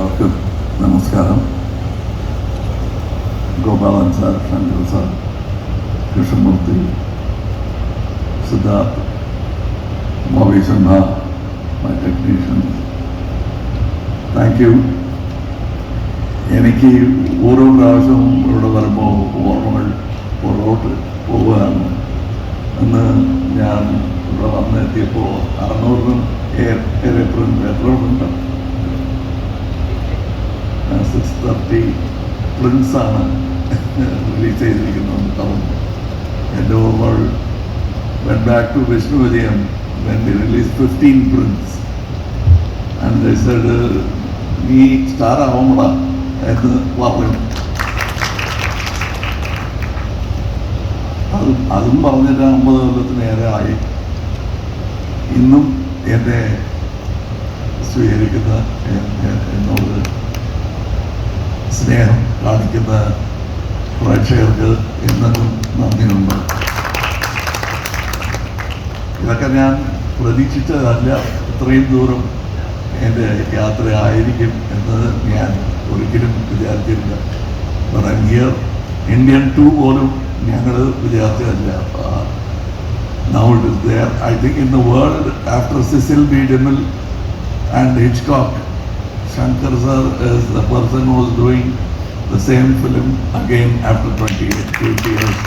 എല്ലാവർക്കും നമസ്കാരം. Gopalan sir Shankar sir Krishnamoorthy Siddharth Bobby Simha my technicians thank you എനിക്ക് ഓരോ പ്രാവശ്യവും ഇവിടെ വരുമ്പോൾ ഓർമ്മകൾ പുറകോട്ട് പോവുകയാണ്. അന്ന് ഞാൻ ഇവിടെ വന്നെത്തിയപ്പോൾ അറുന്നൂറിനും ഏറെ എത്രയുണ്ട് സിക്സ് തേർട്ടി പ്രിൻസാണ് റിലീസ് ചെയ്തിരിക്കുന്നത് പറഞ്ഞു എന്റെ ഓർമ്മകൾ when back to Vishnu Vijayam when the release fifteen prince and said നീ സ്റ്റാർ ആവുമ്പട എന്ന് പറഞ്ഞു. അതും അതും പറഞ്ഞിട്ട് അമ്പത് കൊല്ലത്തിനേറെ ആയി. ഇന്നും എന്നെ സ്വീകരിക്കുന്ന എന്നോട് സ്നേഹം കാണിക്കുന്ന പ്രേക്ഷകർക്ക് എന്നും നന്ദിയുണ്ട് ഇതൊക്കെ ഞാൻ പ്രതീക്ഷിച്ചതല്ല ഇത്രയും ദൂരം എന്റെ യാത്ര ആയിരിക്കും എന്ന് ഞാൻ ഒരിക്കലും വിചാരിച്ചില്ല ഹിയർ ഇന്ത്യൻ ടു പോലും ഞങ്ങൾ വിചാരിച്ചതല്ല Now it is there. I think in the world, after Cecil B. DeMille and Shankar sir is the person who is doing the same film again after 28, 20 years.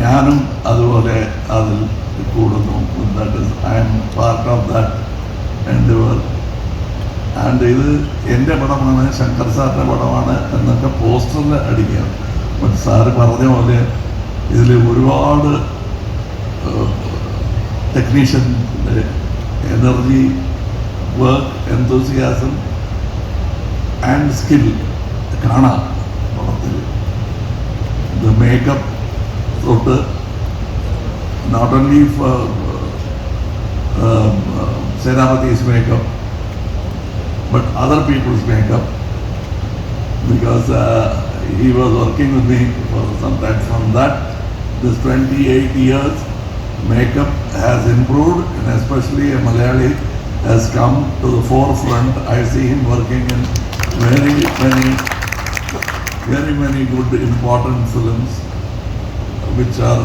ഞാനും അതുപോലെ അതിൽ കൂടുന്നു. That is I'm part of that endeavour and ഇത് എന്റെ പടമാണ് ശങ്കർ സാറിന്റെ പടമാണ് എന്നൊക്കെ പോസ്റ്ററിൽ അടിക്കുക. ബട്ട് സാറ് പറഞ്ഞ പോലെ ഇതിൽ ഒരുപാട് ടെക്നീഷ്യന്റെ energy വർക്ക് എന്തോസിയാസം ആൻഡ് സ്കിൽ കാണാം പടത്തിൽ ഇത് മേക്കപ്പ് തൊട്ട് not only four സേനാപതി's makeup but other people's makeup because uh, he was working with me for some time from that this 28 years makeup has improved and especially a Malayali has come to the forefront I see him working in very many very many good important films which are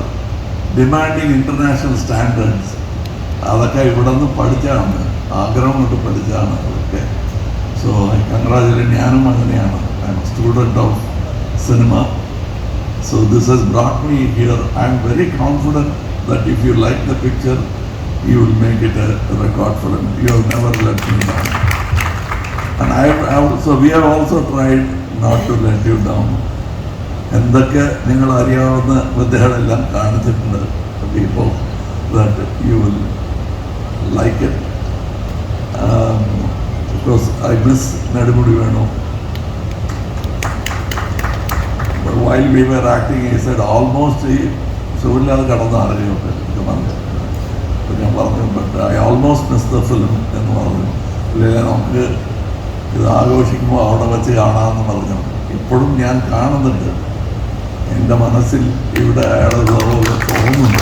demanding international standards അതൊക്കെ ഇവിടെ നിന്ന് പഠിച്ചാണ് ആഗ്രഹം കൊണ്ട് പഠിച്ചാണ് അതൊക്കെ so I congratulate ഞാനും അങ്ങനെയാണ് I am student of cinema so this has brought me here I am very confident that if you like the picture you will make a record for him. You have never let me down. And I have also, we have also tried not to let you down. എന്തൊക്കെ നിങ്ങൾ അറിയാവുന്ന വിദ്യകളെല്ലാം കാണിച്ചിട്ടുണ്ട് ഇപ്പോൾ that you will like it because I miss Nedumudi Venu while we were acting ഈ side almost ഈ സുഖമില്ലാതെ കടന്ന ഇത് പറഞ്ഞു അപ്പോൾ ഞാൻ പറഞ്ഞു but I almost miss the film എന്ന് പറഞ്ഞു. ഇല്ലെങ്കിൽ നമുക്ക് ഇത് ആഘോഷിക്കുമ്പോൾ അവിടെ വെച്ച് കാണാമെന്ന് പറഞ്ഞു. ഇപ്പോഴും ഞാൻ കാണുന്നുണ്ട്. എന്റെ മനസ്സിൽ ഇവിടെ അയാളുള്ളതുപോലെ തോന്നുന്നു.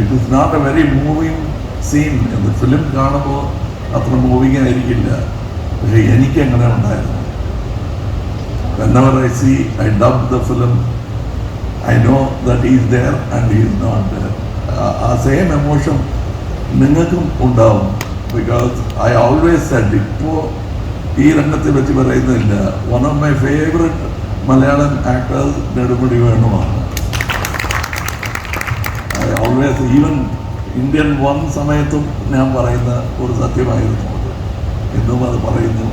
It is not a very moving scene എന്ന് ഫിലിം കാണുമ്പോൾ അത്ര മൂവിങ് ആയിരിക്കില്ല. പക്ഷേ എനിക്ക് അങ്ങനെ ഉണ്ടായിരുന്നു. Whenever I see I dub the I know no that is there and is not there. ആ- സെയിം എമോഷൻ നിങ്ങൾക്കും ഉണ്ടാവും. ബിക്കോസ് ഐ ഓൾവേസ് സെഡ് ഇപ്പോൾ ഈ രംഗത്തെ വെച്ച് പറയുന്നില്ല. One of my favourite Malayalam actors Nedumudi വേണുമാണ് I always even Indian one സമയത്തും ഞാൻ പറയുന്ന ഒരു സത്യമായിരുന്നു. അത് ഇന്നും അത് പറയുന്നു.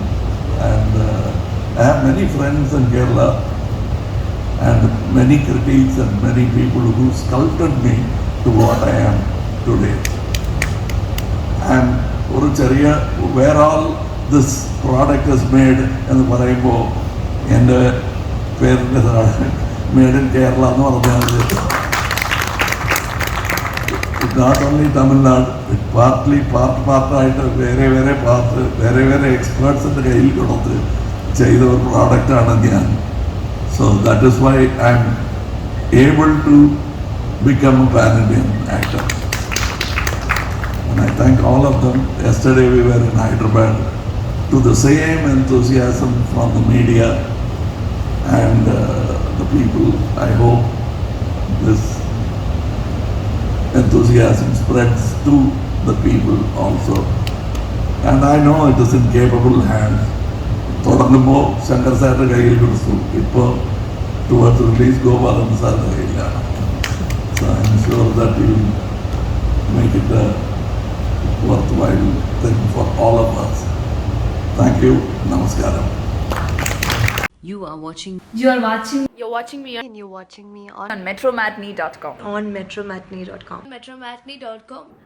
And I have many friends in Kerala and many critics and many people who sculpted me to what I am today. And ഒരു ചെറിയ where all this product is made എന്ന് പറയുമ്പോൾ എന്റെ പേരിന്റെ മെയ്ഡ് ഇൻ കേരള എന്ന് പറഞ്ഞാൽ not only Tamil Nadu partly part പാർട്ടായിട്ട് വേറെ വേറെ പാർട്ട് വേറെ വേറെ എക്സ്പേർട്സിന്റെ കയ്യിൽ കൊടുത്ത് ചെയ്ത ഒരു പ്രോഡക്റ്റാണ് ഞാൻ So that is why I'm able to become a pan-Indian actor. And I thank all of them. Yesterday we were in Hyderabad to the same enthusiasm from the media and uh, the people. I hope this enthusiasm spreads to the people also. And I know it is in capable hands. തുടങ്ങുമ്പോൾ ശങ്കർ സാറിൻ്റെ കയ്യിൽ കൊടുത്തു ഇപ്പോൾ towards release Gopalan സാറിൻ്റെ കയ്യിലാണ് so I am sure that you make it a worthwhile thing for all of us. Thank you. Namaskaram. You are watching You are watching You're watching me on and you're watching me on, on metromatney.com. on metromatney.com. metromatney.com.